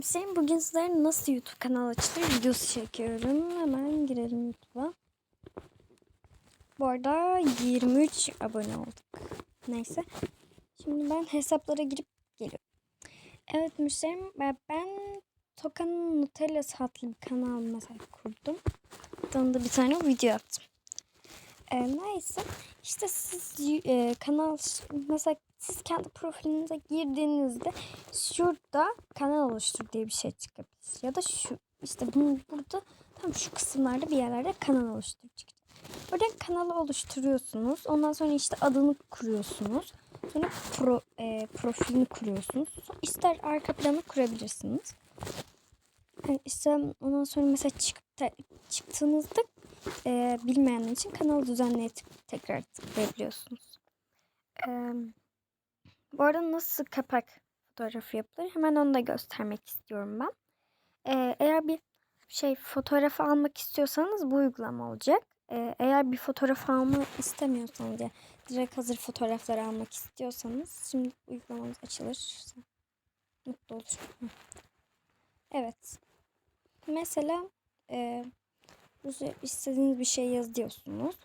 Hüseyin bugün sizlere nasıl YouTube kanal açılır videosu çekiyorum. Hemen girelim YouTube'a. Bu arada 23 abone olduk. Neyse. Şimdi ben hesaplara girip geliyorum. Evet müşterim ben, Toka'nın Nutella'sı adlı bir kanal mesela kurdum. Tanıda bir tane video attım. Ee, neyse işte siz e, kanal mesela siz kendi profilinize girdiğinizde şurada kanal oluştur diye bir şey çıkabilir. Ya da şu işte bunu burada tam şu kısımlarda bir yerlerde kanal oluştur çıkacak. Buradan kanalı oluşturuyorsunuz. Ondan sonra işte adını kuruyorsunuz. Sonra pro, e, profilini kuruyorsunuz. İster arka planı kurabilirsiniz. Yani işte ondan sonra mesela da, çıktığınızda e, bilmeyenler için kanalı düzenleye tık- tekrar tıklayabiliyorsunuz. E, bu arada nasıl kapak fotoğrafı yapılır hemen onu da göstermek istiyorum ben. E, eğer bir şey fotoğrafı almak istiyorsanız bu uygulama olacak. E, eğer bir fotoğraf alma istemiyorsanız ya direkt hazır fotoğraflar almak istiyorsanız şimdi uygulamamız açılır. Mutlu. Hı. Evet. Mesela e, istediğiniz bir şey yazıyorsunuz.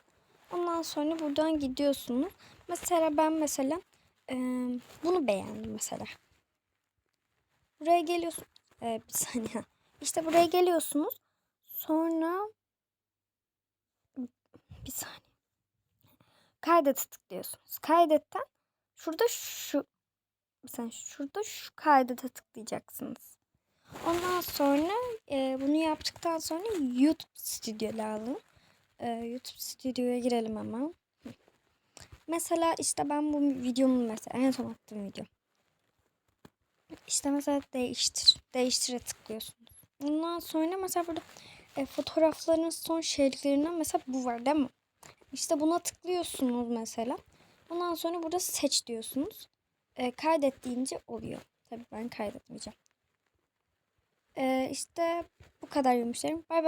Ondan sonra buradan gidiyorsunuz. Mesela ben mesela e, bunu beğendim mesela. Buraya geliyorsun. E, bir saniye. İşte buraya geliyorsunuz. Sonra bir saniye. Kaydete tıklıyorsunuz. Kaydetten şurada şu mesela şurada şu kaydete tıklayacaksınız. Ondan sonra e, bunu yaptıktan sonra YouTube Studio lazım. E, YouTube Studio'ya girelim hemen. Mesela işte ben bu videomu mesela en son attığım video. İşte mesela değiştir. Değiştire tıklıyorsunuz. Ondan sonra mesela burada e, fotoğrafların son şeritlerinden mesela bu var değil mi? İşte buna tıklıyorsunuz mesela. Ondan sonra burada seç diyorsunuz. E, kaydet deyince oluyor. Tabii ben kaydetmeyeceğim. Ee, işte bu kadar yorumlarım. Bay bay.